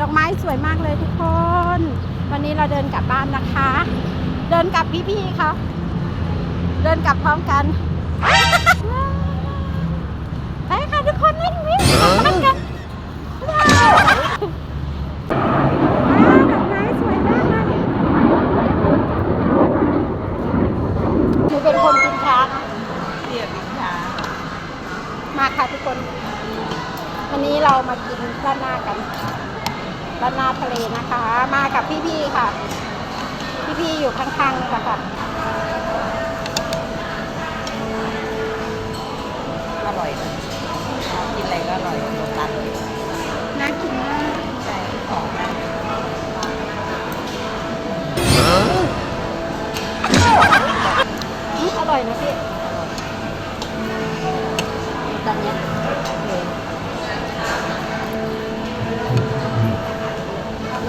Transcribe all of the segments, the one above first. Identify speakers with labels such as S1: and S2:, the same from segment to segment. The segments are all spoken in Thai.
S1: ดอกไม้สวยมากเลยทุกคน วันนี้เราเดินกลับบ้านนะคะ เดินกลับพี่ๆเขาเดินกลับพร้อมกัน ไปค่ะทุกคนวิ่งวิ่งบ้านกันว้าวดอกไม้สวยมากเลยหนูเป็นคนกินช้านะ
S2: เรียบวิชา
S1: มาค่ะทุกคน วันนี้เรามากินร้านหน้ากัน ร้านหน้าทะเลนะคะ มากับพี่ๆค่ะ พี่ๆอยู่ข้างๆนี่แหละค่ะ
S2: อร่อยนะกินอะไรก็อร่อยโลตัส
S1: น่ากินมาก
S2: ใช่ของนะ
S1: อืมอร่อยนะพี่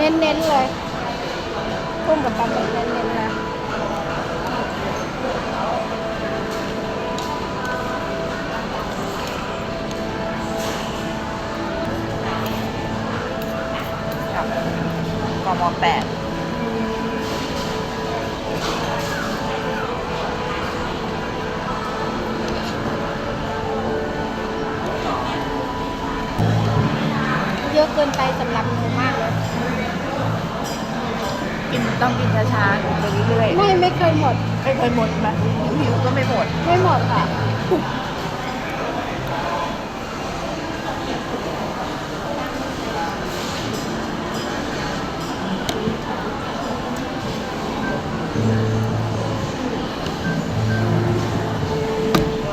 S1: เน้นๆเลยกุ้งกับปลาหมึกเน้นๆเลย
S2: กับกมแปด
S1: เยอะเกินไปสำหรับหนูมากเลย
S2: กินต้องกินช้าๆกินไปเรื่อย
S1: ไม่ไม่เคยหมด
S2: ๆไม่เคยหมดไหมหิวก็ไม่หมด
S1: ไม่หมดค่ะ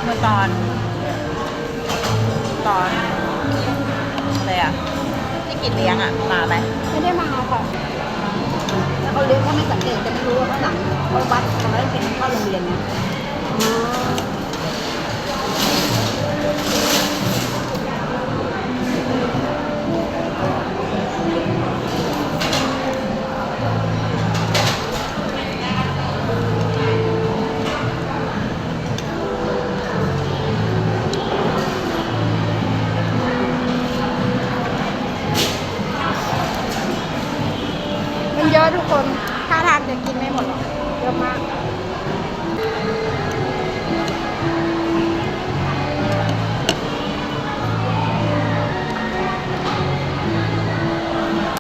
S2: เมื่อตอน ตอนอะไรอะที่กินเลี้ยงอะมาไหม
S1: ไม่ได้มาค่ะ
S3: ถ้า เก่งเกตจะไม่รู้ว่าข้างหลังเขาวัดทำไมต้องเป็นเข้าโรงเรียนนะ
S1: อ๋อ